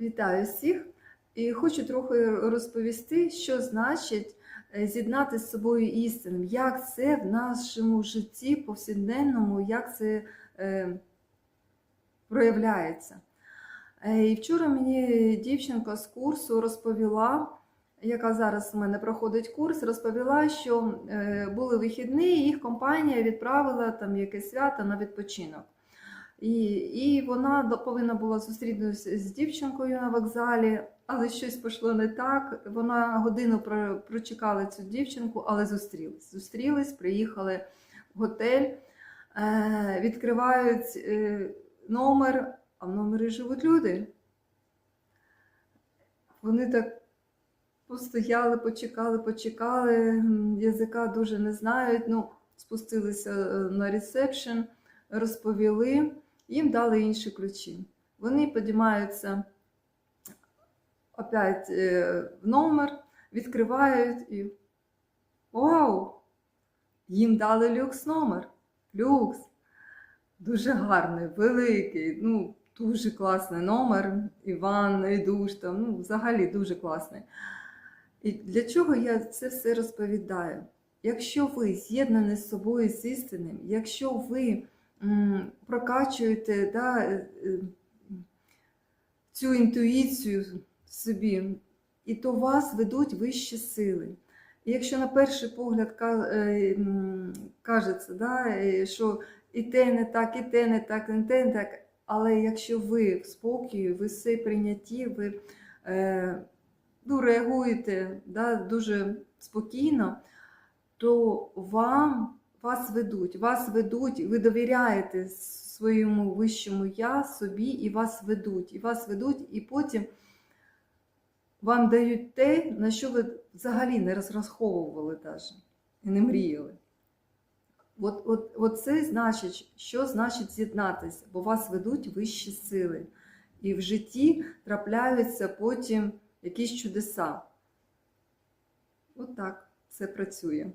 Вітаю всіх! І хочу трохи розповісти, що значить е, з'єднати з собою істинним, як це в нашому житті повсякденному, як це е, проявляється. Е, І вчора мені дівчинка з курсу розповіла, яка зараз у мене проходить курс, розповіла, що е, були вихідні, і їх компанія відправила там якесь свято на відпочинок. І, і вона повинна була зустрітися з дівчинкою на вокзалі, але щось пішло не так. Вона годину про- прочекала цю дівчинку, але зустрілись. Зустрілись, приїхали в готель, е, відкривають е, номер, а в номері живуть люди. Вони так постояли, почекали, почекали, язика дуже не знають. Ну, спустилися е, на ресепшн, розповіли, їм дали інші ключі. Вони підіймаються опять е, в номер, відкривають і вау! Їм дали люкс номер. Люкс. Дуже гарний, великий, ну, дуже класний номер. І ванна, і душ там, ну, взагалі дуже класний. І для чого я це все розповідаю? Якщо ви з'єднані з собою з істинним, якщо ви прокачуєте да, е, е, цю інтуїцію собі, і то вас ведуть вищі сили. І якщо на перший погляд е, кажеться, да, що і те не так, і те не так, і те не так, але якщо ви в спокої, ви все прийнятті, ви е, ну, реагуєте да, дуже спокійно, то вам вас ведуть, вас ведуть, ви довіряєте своєму вищому я собі, і вас ведуть, і вас ведуть, і потім вам дають те, на що ви взагалі не розраховували навіть і не мріяли. От, от, от це значить, що значить з'єднатися, бо вас ведуть вищі сили. І в житті трапляються потім якісь чудеса. От так це працює.